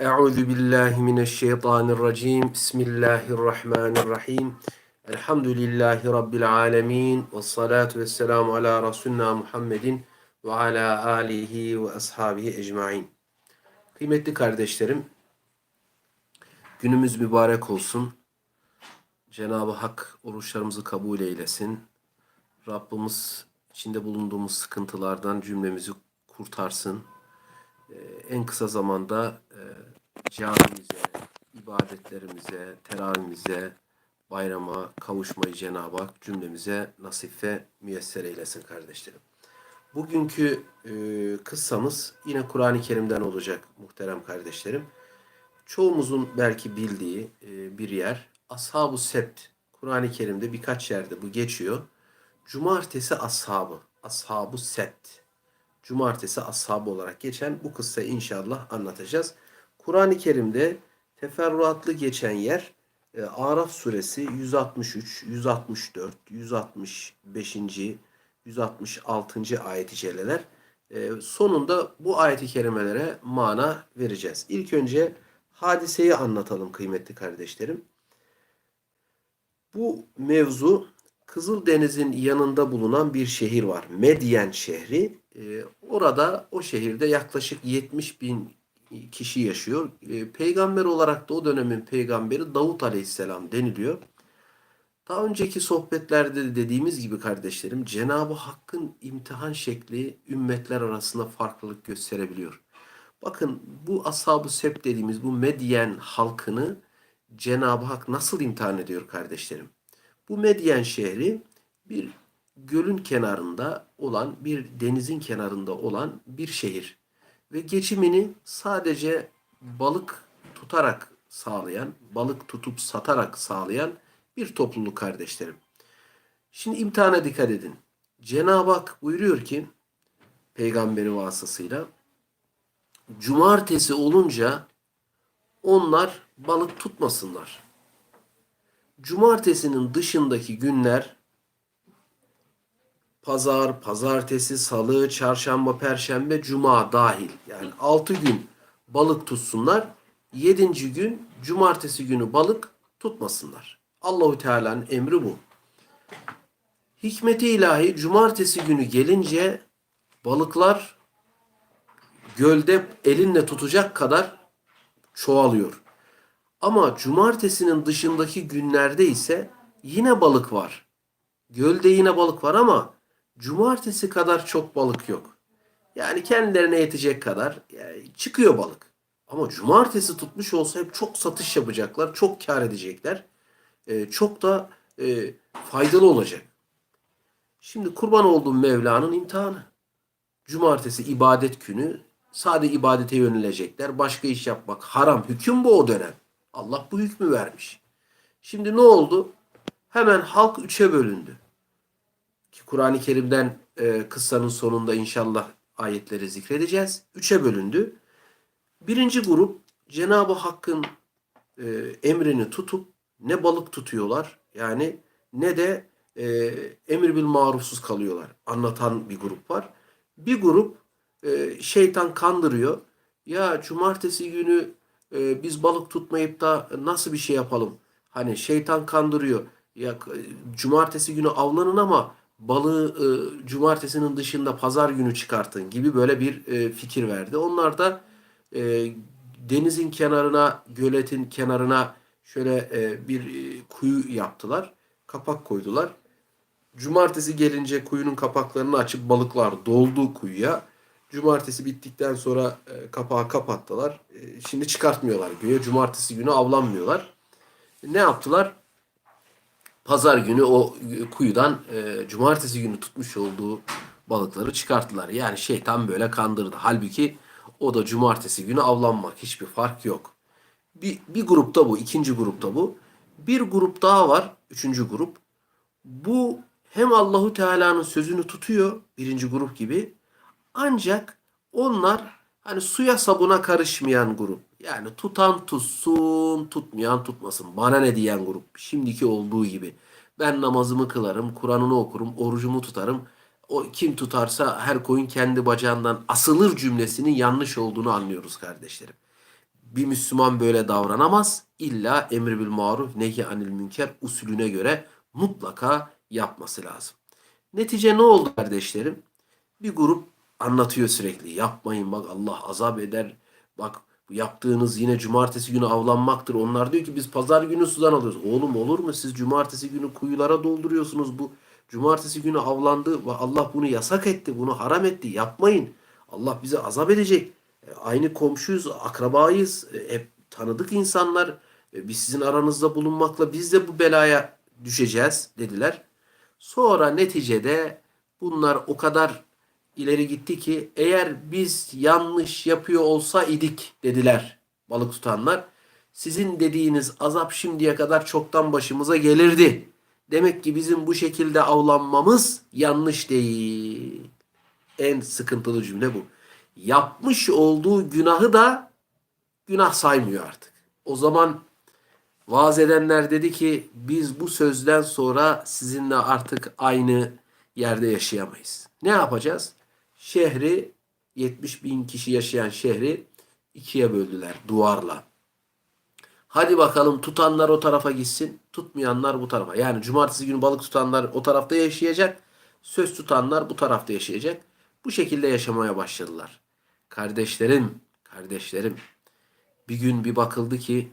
Euzu billahi mineşşeytanirracim. Bismillahirrahmanirrahim. Elhamdülillahi rabbil alamin ve salatu vesselamu ala resulina Muhammedin ve ala alihi ve ashabihi ecmaîn. Kıymetli kardeşlerim, günümüz mübarek olsun. Cenab-ı Hak oruçlarımızı kabul eylesin. Rabbimiz içinde bulunduğumuz sıkıntılardan cümlemizi kurtarsın. Ee, en kısa zamanda e, camimize, ibadetlerimize, teravihimize, bayrama kavuşmayı Cenab-ı Hak cümlemize nasip ve müyesser eylesin kardeşlerim. Bugünkü e, kıssamız yine Kur'an-ı Kerim'den olacak muhterem kardeşlerim. Çoğumuzun belki bildiği e, bir yer Ashab-ı Sebt. Kur'an-ı Kerim'de birkaç yerde bu geçiyor. Cumartesi ashabı, Ashab-ı Sebt. Cumartesi ashabı olarak geçen bu kıssayı inşallah anlatacağız. Kur'an-ı Kerim'de teferruatlı geçen yer e, Araf suresi 163, 164, 165. 166. ayet-i. E, sonunda bu ayet-i kerimelere mana vereceğiz. İlk önce hadiseyi anlatalım kıymetli kardeşlerim. Bu mevzu Kızıldeniz'in yanında bulunan bir şehir var. Medyen şehri. Ee, orada o şehirde yaklaşık 70 bin kişi yaşıyor. Ee, peygamber olarak da o dönemin peygamberi Davut Aleyhisselam deniliyor. Daha önceki sohbetlerde de dediğimiz gibi kardeşlerim Cenab-ı Hakk'ın imtihan şekli ümmetler arasında farklılık gösterebiliyor. Bakın bu ashab-ı sep dediğimiz bu Medyen halkını Cenab-ı Hak nasıl imtihan ediyor kardeşlerim? Bu Medyen şehri bir gölün kenarında olan, bir denizin kenarında olan bir şehir. Ve geçimini sadece balık tutarak sağlayan, balık tutup satarak sağlayan bir topluluk kardeşlerim. Şimdi imtihana dikkat edin. Cenab-ı Hak buyuruyor ki peygamberi vasıtasıyla cumartesi olunca onlar balık tutmasınlar. Cumartesinin dışındaki günler pazar, pazartesi, salı, çarşamba, perşembe, cuma dahil. Yani 6 gün balık tutsunlar. 7. gün cumartesi günü balık tutmasınlar. Allahu Teala'nın emri bu. Hikmeti ilahi cumartesi günü gelince balıklar gölde elinle tutacak kadar çoğalıyor. Ama cumartesinin dışındaki günlerde ise yine balık var. Gölde yine balık var ama cumartesi kadar çok balık yok. Yani kendilerine yetecek kadar yani çıkıyor balık. Ama cumartesi tutmuş olsa hep çok satış yapacaklar, çok kar edecekler. Ee, çok da e, faydalı olacak. Şimdi kurban olduğum Mevla'nın imtihanı. Cumartesi ibadet günü sadece ibadete yönelecekler. Başka iş yapmak haram. Hüküm bu o dönem. Allah bu hükmü vermiş. Şimdi ne oldu? Hemen halk üçe bölündü. Ki Kur'an-ı Kerim'den e, kıssanın sonunda inşallah ayetleri zikredeceğiz. Üçe bölündü. Birinci grup Cenab-ı Hakk'ın e, emrini tutup ne balık tutuyorlar yani ne de e, emir bil marufsuz kalıyorlar. Anlatan bir grup var. Bir grup e, şeytan kandırıyor. Ya cumartesi günü e, biz balık tutmayıp da nasıl bir şey yapalım? Hani şeytan kandırıyor. Ya cumartesi günü avlanın ama balığı e, cumartesinin dışında pazar günü çıkartın gibi böyle bir e, fikir verdi. Onlar da e, denizin kenarına, göletin kenarına şöyle e, bir e, kuyu yaptılar. Kapak koydular. Cumartesi gelince kuyunun kapaklarını açıp balıklar doldu kuyuya. Cumartesi bittikten sonra e, kapağı kapattılar. E, şimdi çıkartmıyorlar göğe. Cumartesi günü avlanmıyorlar. Ne yaptılar? Pazar günü o kuyudan e, cumartesi günü tutmuş olduğu balıkları çıkarttılar. Yani şeytan böyle kandırdı. Halbuki o da cumartesi günü avlanmak. Hiçbir fark yok. Bir, bir grupta bu. ikinci grupta bu. Bir grup daha var. Üçüncü grup. Bu hem Allahu Teala'nın sözünü tutuyor. Birinci grup gibi ancak onlar hani suya sabuna karışmayan grup. Yani tutan tutsun, tutmayan tutmasın. Bana ne diyen grup. Şimdiki olduğu gibi. Ben namazımı kılarım, Kur'an'ını okurum, orucumu tutarım. O kim tutarsa her koyun kendi bacağından asılır cümlesinin yanlış olduğunu anlıyoruz kardeşlerim. bir Müslüman böyle davranamaz. İlla emri bil maruf nehi anil münker usulüne göre mutlaka yapması lazım. Netice ne oldu kardeşlerim? Bir grup anlatıyor sürekli. Yapmayın bak Allah azap eder. Bak yaptığınız yine cumartesi günü avlanmaktır. Onlar diyor ki biz pazar günü sudan alıyoruz. Oğlum olur mu? Siz cumartesi günü kuyulara dolduruyorsunuz. Bu cumartesi günü avlandı ve Allah bunu yasak etti. Bunu haram etti. Yapmayın. Allah bize azap edecek. E, Aynı komşuyuz, akrabayız. E, Hep tanıdık insanlar. E, Biz sizin aranızda bulunmakla biz de bu belaya düşeceğiz dediler. Sonra neticede bunlar o kadar ileri gitti ki eğer biz yanlış yapıyor olsa idik dediler balık tutanlar. Sizin dediğiniz azap şimdiye kadar çoktan başımıza gelirdi. Demek ki bizim bu şekilde avlanmamız yanlış değil. En sıkıntılı cümle bu. Yapmış olduğu günahı da günah saymıyor artık. O zaman Vaaz edenler dedi ki biz bu sözden sonra sizinle artık aynı yerde yaşayamayız. Ne yapacağız? Şehri 70 bin kişi yaşayan şehri ikiye böldüler duvarla. Hadi bakalım tutanlar o tarafa gitsin, tutmayanlar bu tarafa. Yani cumartesi günü balık tutanlar o tarafta yaşayacak, söz tutanlar bu tarafta yaşayacak. Bu şekilde yaşamaya başladılar. Kardeşlerim, kardeşlerim bir gün bir bakıldı ki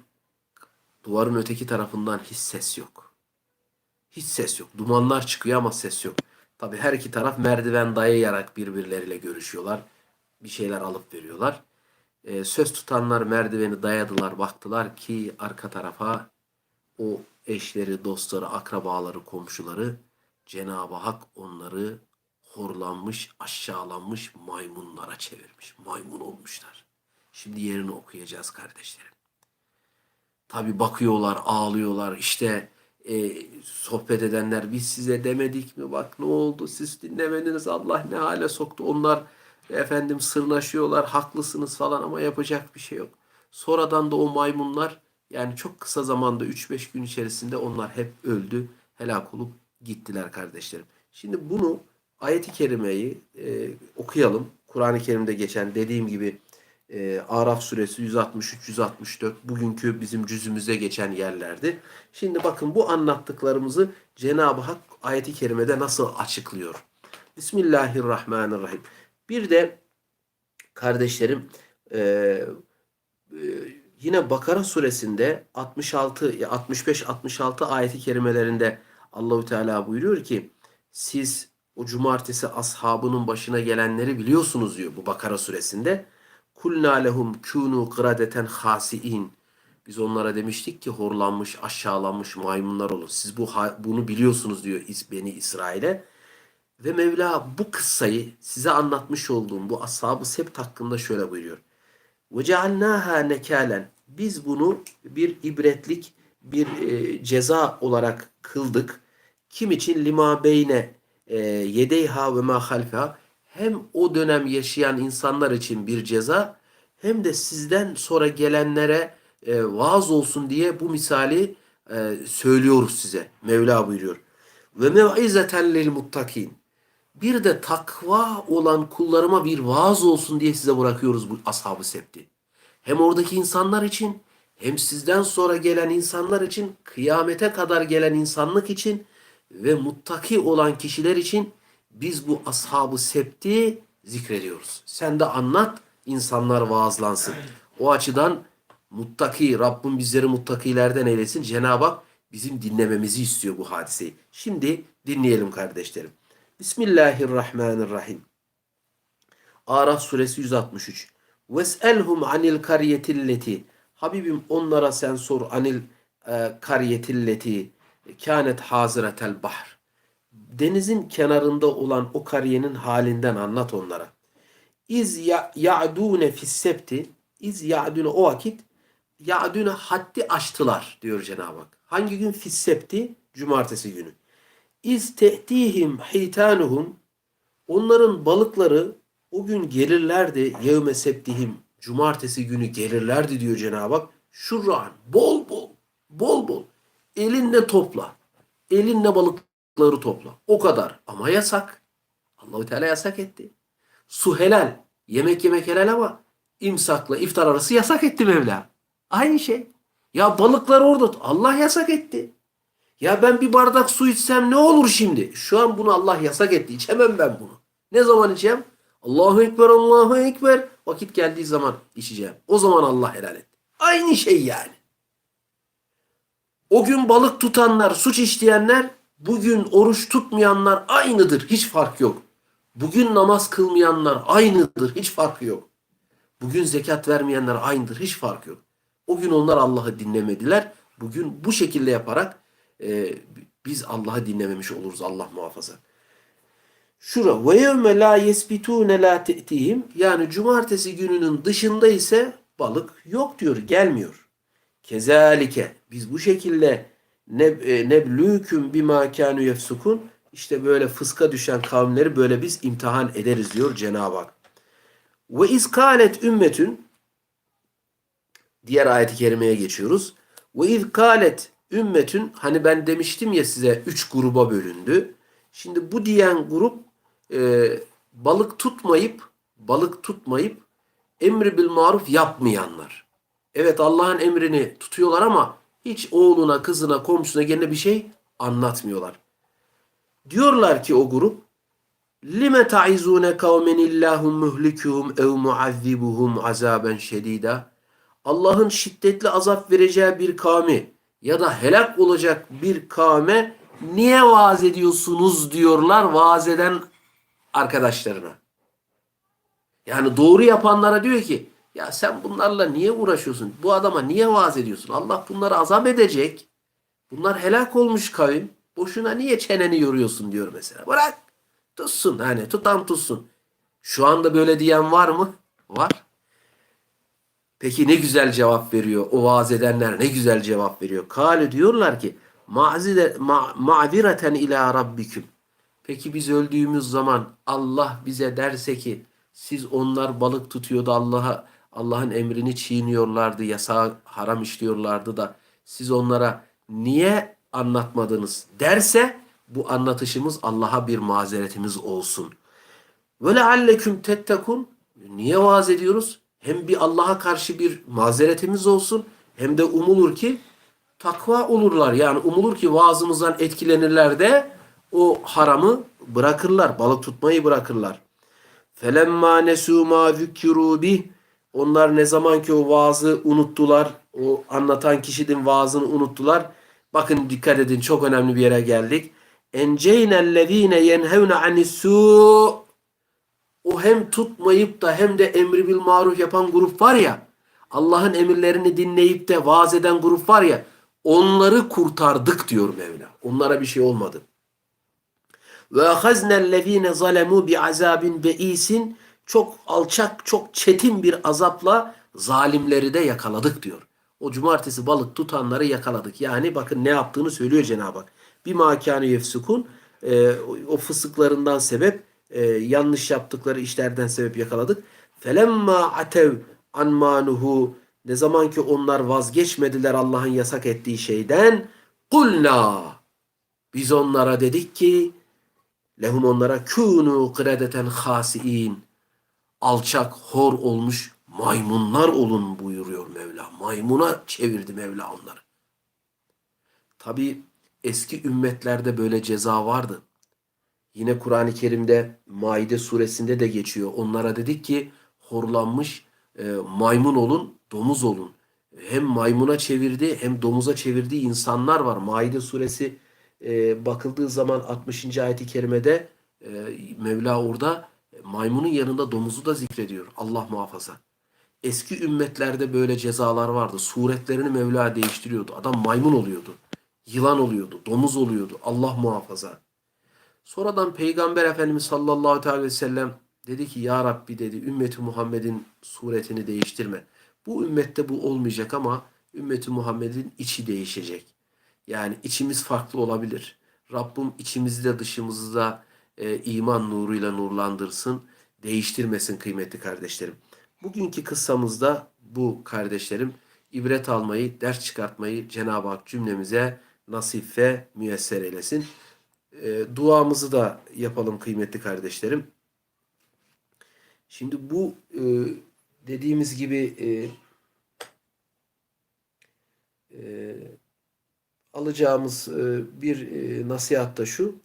Duvarın öteki tarafından hiç ses yok. Hiç ses yok. Dumanlar çıkıyor ama ses yok. Tabi her iki taraf merdiven dayayarak birbirleriyle görüşüyorlar. Bir şeyler alıp veriyorlar. Ee, söz tutanlar merdiveni dayadılar. Baktılar ki arka tarafa o eşleri, dostları, akrabaları, komşuları Cenab-ı Hak onları horlanmış, aşağılanmış maymunlara çevirmiş. Maymun olmuşlar. Şimdi yerini okuyacağız kardeşlerim. Tabi bakıyorlar, ağlıyorlar. İşte e, sohbet edenler biz size demedik mi? Bak ne oldu? Siz dinlemediniz. Allah ne hale soktu. Onlar efendim sırnaşıyorlar. Haklısınız falan ama yapacak bir şey yok. Sonradan da o maymunlar yani çok kısa zamanda 3-5 gün içerisinde onlar hep öldü. Helak olup gittiler kardeşlerim. Şimdi bunu ayeti kerimeyi e, okuyalım. Kur'an-ı Kerim'de geçen dediğim gibi e, Araf suresi 163-164 bugünkü bizim cüzümüze geçen yerlerdi. Şimdi bakın bu anlattıklarımızı Cenab-ı Hak ayeti kerimede nasıl açıklıyor? Bismillahirrahmanirrahim. Bir de kardeşlerim e, e, yine Bakara suresinde 66 65-66 ayeti kerimelerinde Allahü Teala buyuruyor ki siz o cumartesi ashabının başına gelenleri biliyorsunuz diyor bu Bakara suresinde. Kulna lehum kunu kıradeten hasiin. Biz onlara demiştik ki horlanmış, aşağılanmış maymunlar olun. Siz bu bunu biliyorsunuz diyor Beni İsrail'e. Ve Mevla bu kıssayı size anlatmış olduğum bu ashab-ı hakkında şöyle buyuruyor. Cealnaha nekalen. Biz bunu bir ibretlik, bir e, ceza olarak kıldık. Kim için? Lima beyne e, yedeyha ve ma halfa hem o dönem yaşayan insanlar için bir ceza hem de sizden sonra gelenlere e, vaaz olsun diye bu misali e, söylüyoruz size. Mevla buyuruyor. Ve mev'izeten lil muttakin. Bir de takva olan kullarıma bir vaaz olsun diye size bırakıyoruz bu ashab-ı septi. Hem oradaki insanlar için hem sizden sonra gelen insanlar için kıyamete kadar gelen insanlık için ve muttaki olan kişiler için biz bu ashabı septi zikrediyoruz. Sen de anlat, insanlar vaazlansın. O açıdan muttaki, Rabbim bizleri muttakilerden eylesin. Cenab-ı Hak bizim dinlememizi istiyor bu hadiseyi. Şimdi dinleyelim kardeşlerim. Bismillahirrahmanirrahim. Araf suresi 163. Ves'elhum anil karyetilleti. Habibim onlara sen sor anil e, karyetilleti kânet haziretel bahr denizin kenarında olan o kariyenin halinden anlat onlara. İz ya'dune fissebti iz ya'dune o vakit ya'dune haddi aştılar diyor Cenab-ı Hak. Hangi gün fissebti? Cumartesi günü. İz te'tihim hitanuhum onların balıkları o gün gelirlerdi yevme septihim cumartesi günü gelirlerdi diyor Cenab-ı Hak. Şurran bol bol bol bol elinle topla. Elinle balık balıkları topla. O kadar. Ama yasak. Allahu Teala yasak etti. Su helal. Yemek yemek helal ama imsakla iftar arası yasak etti Mevla. Aynı şey. Ya balıklar orada Allah yasak etti. Ya ben bir bardak su içsem ne olur şimdi? Şu an bunu Allah yasak etti. İçemem ben bunu. Ne zaman içeceğim? Allahu Ekber, Allahu Ekber. Vakit geldiği zaman içeceğim. O zaman Allah helal etti. Aynı şey yani. O gün balık tutanlar, suç işleyenler, bugün oruç tutmayanlar aynıdır. Hiç fark yok. Bugün namaz kılmayanlar aynıdır. Hiç farkı yok. Bugün zekat vermeyenler aynıdır. Hiç fark yok. O gün onlar Allah'ı dinlemediler. Bugün bu şekilde yaparak e, biz Allah'ı dinlememiş oluruz. Allah muhafaza. Şura ve yevme la yesbitune la te'tihim yani cumartesi gününün dışında ise balık yok diyor. Gelmiyor. Kezalike biz bu şekilde neblüküm bima kanu yefsukun işte böyle fıska düşen kavimleri böyle biz imtihan ederiz diyor Cenab-ı Hak. Ve izkalet ümmetün diğer ayet-i kerimeye geçiyoruz. Ve izkalet ümmetün hani ben demiştim ya size üç gruba bölündü. Şimdi bu diyen grup e, balık tutmayıp balık tutmayıp emri bil maruf yapmayanlar. Evet Allah'ın emrini tutuyorlar ama hiç oğluna, kızına, komşusuna gene bir şey anlatmıyorlar. Diyorlar ki o grup lime ta'izune kavmen illahum muhlikuhum ev muazzibuhum azaben şedida Allah'ın şiddetli azap vereceği bir kavmi ya da helak olacak bir kavme niye vaaz ediyorsunuz diyorlar vaaz eden arkadaşlarına. Yani doğru yapanlara diyor ki ya sen bunlarla niye uğraşıyorsun? Bu adama niye vaaz ediyorsun? Allah bunları azap edecek. Bunlar helak olmuş kavim. Boşuna niye çeneni yoruyorsun diyor mesela. Bırak. Tutsun hani tutan tutsun. Şu anda böyle diyen var mı? Var. Peki ne güzel cevap veriyor. O vaaz edenler ne güzel cevap veriyor. Kale diyorlar ki ma'zire ma, ma'zireten ila rabbiküm. Peki biz öldüğümüz zaman Allah bize derse ki siz onlar balık tutuyordu Allah'a Allah'ın emrini çiğniyorlardı, yasağı haram işliyorlardı da siz onlara niye anlatmadınız derse bu anlatışımız Allah'a bir mazeretimiz olsun. Ve lealleküm tettekun niye vaaz ediyoruz? Hem bir Allah'a karşı bir mazeretimiz olsun hem de umulur ki takva olurlar. Yani umulur ki vaazımızdan etkilenirler de o haramı bırakırlar. Balık tutmayı bırakırlar. Felemma nesu ma zükkiru bih onlar ne zaman ki o vaazı unuttular, o anlatan kişinin vaazını unuttular. Bakın dikkat edin çok önemli bir yere geldik. Enceynellezine yenhevne anissu o hem tutmayıp da hem de emri bil maruf yapan grup var ya Allah'ın emirlerini dinleyip de vaaz eden grup var ya onları kurtardık diyor Mevla. Onlara bir şey olmadı. Ve ahaznellezine zalemu bi azabin beisin çok alçak, çok çetin bir azapla zalimleri de yakaladık diyor. O cumartesi balık tutanları yakaladık. Yani bakın ne yaptığını söylüyor Cenab-ı Hak. Bir makânı yefsukun e, o fısıklarından sebep e, yanlış yaptıkları işlerden sebep yakaladık. Felemma atev anmanuhu ne zaman ki onlar vazgeçmediler Allah'ın yasak ettiği şeyden kulna biz onlara dedik ki lehum onlara kunu kredeten hasiin alçak hor olmuş maymunlar olun buyuruyor Mevla. Maymuna çevirdi Mevla onları. Tabi eski ümmetlerde böyle ceza vardı. Yine Kur'an-ı Kerim'de Maide suresinde de geçiyor. Onlara dedik ki horlanmış e, maymun olun, domuz olun. Hem maymuna çevirdi hem domuza çevirdiği insanlar var. Maide suresi e, bakıldığı zaman 60. ayeti kerimede e, Mevla orada maymunun yanında domuzu da zikrediyor. Allah muhafaza. Eski ümmetlerde böyle cezalar vardı. Suretlerini Mevla değiştiriyordu. Adam maymun oluyordu. Yılan oluyordu. Domuz oluyordu. Allah muhafaza. Sonradan Peygamber Efendimiz sallallahu aleyhi ve sellem dedi ki Ya Rabbi dedi ümmeti Muhammed'in suretini değiştirme. Bu ümmette bu olmayacak ama ümmeti Muhammed'in içi değişecek. Yani içimiz farklı olabilir. Rabbim içimizi de dışımızı da e, iman nuruyla nurlandırsın, değiştirmesin kıymetli kardeşlerim. Bugünkü kıssamızda bu kardeşlerim ibret almayı, ders çıkartmayı Cenab-ı Hak cümlemize nasip ve müyesser eylesin. E, duamızı da yapalım kıymetli kardeşlerim. Şimdi bu e, dediğimiz gibi e, e, alacağımız e, bir e, nasihat da şu.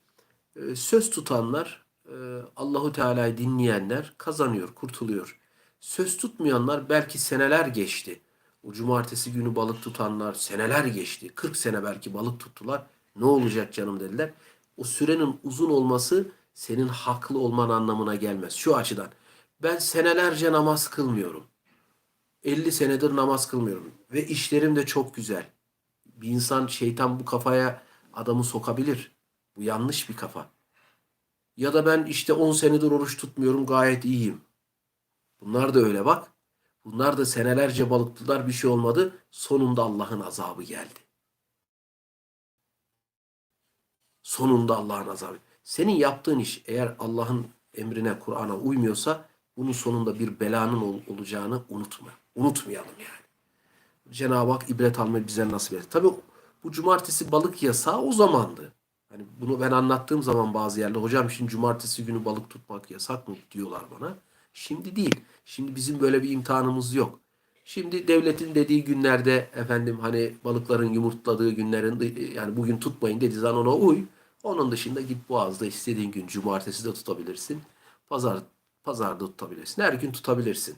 E, söz tutanlar, e, Allahu Teala'yı dinleyenler kazanıyor, kurtuluyor. Söz tutmayanlar belki seneler geçti. O cumartesi günü balık tutanlar seneler geçti. 40 sene belki balık tuttular. Ne olacak canım dediler. O sürenin uzun olması senin haklı olman anlamına gelmez. Şu açıdan. Ben senelerce namaz kılmıyorum. 50 senedir namaz kılmıyorum. Ve işlerim de çok güzel. Bir insan şeytan bu kafaya adamı sokabilir. Bu yanlış bir kafa. Ya da ben işte 10 senedir oruç tutmuyorum gayet iyiyim. Bunlar da öyle bak. Bunlar da senelerce balıktılar bir şey olmadı. Sonunda Allah'ın azabı geldi. Sonunda Allah'ın azabı. Senin yaptığın iş eğer Allah'ın emrine, Kur'an'a uymuyorsa bunun sonunda bir belanın ol- olacağını unutma. Unutmayalım yani. Cenab-ı Hak ibret almayı bize nasip etti. Tabi bu cumartesi balık yasağı o zamandı. Hani bunu ben anlattığım zaman bazı yerlerde hocam şimdi cumartesi günü balık tutmak yasak mı diyorlar bana. Şimdi değil. Şimdi bizim böyle bir imtihanımız yok. Şimdi devletin dediği günlerde efendim hani balıkların yumurtladığı günlerin yani bugün tutmayın dediği zaman ona uy. Onun dışında git boğazda istediğin gün cumartesi de tutabilirsin. Pazar pazarda tutabilirsin. Her gün tutabilirsin.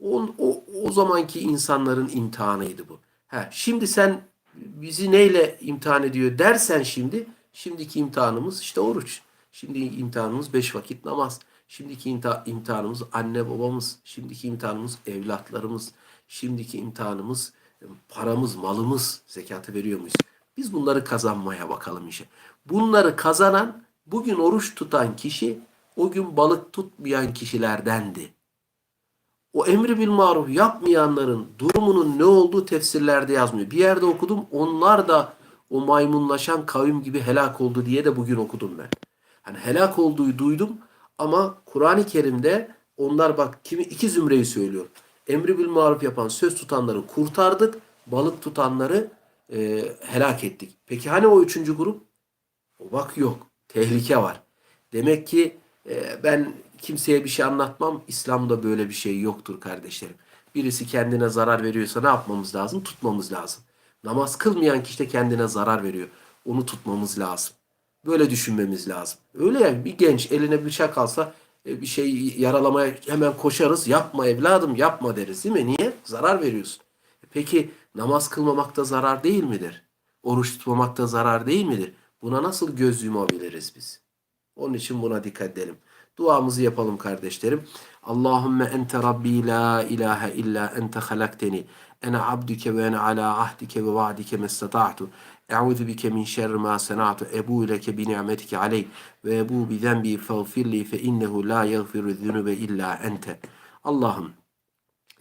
O, o, o zamanki insanların imtihanıydı bu. Ha, şimdi sen bizi neyle imtihan ediyor dersen şimdi şimdiki imtihanımız işte oruç. Şimdi imtihanımız beş vakit namaz. Şimdiki imtihanımız anne babamız. Şimdiki imtihanımız evlatlarımız. Şimdiki imtihanımız paramız, malımız. Zekatı veriyor muyuz? Biz bunları kazanmaya bakalım işe. Bunları kazanan bugün oruç tutan kişi o gün balık tutmayan kişilerdendi. O emri bil maruf yapmayanların durumunun ne olduğu tefsirlerde yazmıyor. Bir yerde okudum onlar da o maymunlaşan kavim gibi helak oldu diye de bugün okudum ben. Hani helak olduğu duydum ama Kur'an-ı Kerim'de onlar bak kimi iki zümreyi söylüyor. Emri bil maruf yapan söz tutanları kurtardık, balık tutanları e, helak ettik. Peki hani o üçüncü grup? O bak yok. Tehlike var. Demek ki e, ben kimseye bir şey anlatmam. İslam'da böyle bir şey yoktur kardeşlerim. Birisi kendine zarar veriyorsa ne yapmamız lazım? Tutmamız lazım. Namaz kılmayan kişi de kendine zarar veriyor. Onu tutmamız lazım. Böyle düşünmemiz lazım. Öyle ya bir genç eline bıçak alsa e, bir şey yaralamaya hemen koşarız. Yapma evladım yapma deriz değil mi? Niye? Zarar veriyorsun. E Peki namaz kılmamak da zarar değil midir? Oruç tutmamak da zarar değil midir? Buna nasıl göz yumabiliriz biz? Onun için buna dikkat edelim. Duamızı yapalım kardeşlerim. Allahümme ente Rabbi la ilahe illa ente halakteni. Ene abdüke ve ene ala ahdike ve vaadike mestata'tu. Eûzu bike min şerri ma sena'tu. Ebu leke bi ni'metike aleyh. Ve ebu bi zenbi fagfirli fe innehu la yagfiru zünübe illa ente. Allah'ım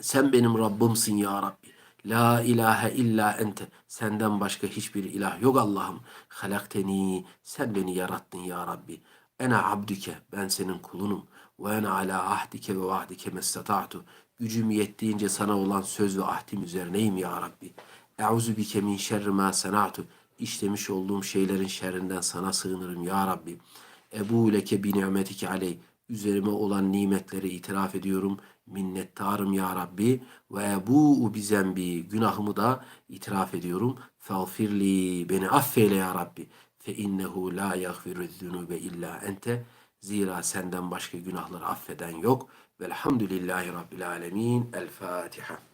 sen benim Rabbimsin ya Rabbi. La ilahe illa ente. Senden başka hiçbir ilah yok Allah'ım. Halakteni. Sen beni yarattın ya Rabbi. Ene abdüke. Ben senin kulunum. Ve ene ala ahdike ve vahdike mestata'tu. Gücüm yettiğince sana olan söz ve ahdim üzerineyim ya Rabbi. Euzu bike min şerri ma sena'tu. İşlemiş olduğum şeylerin şerrinden sana sığınırım ya Rabbi. Ebu leke bi ni'metike aleyh. Üzerime olan nimetleri itiraf ediyorum. Minnettarım ya Rabbi. Ve ebu bi zembi. Günahımı da itiraf ediyorum. Fağfirli. Beni affeyle ya Rabbi. Fe innehu la yagfiru zunube illa ente. Zira senden başka günahları affeden yok. Velhamdülillahi Rabbil alemin. El Fatiha.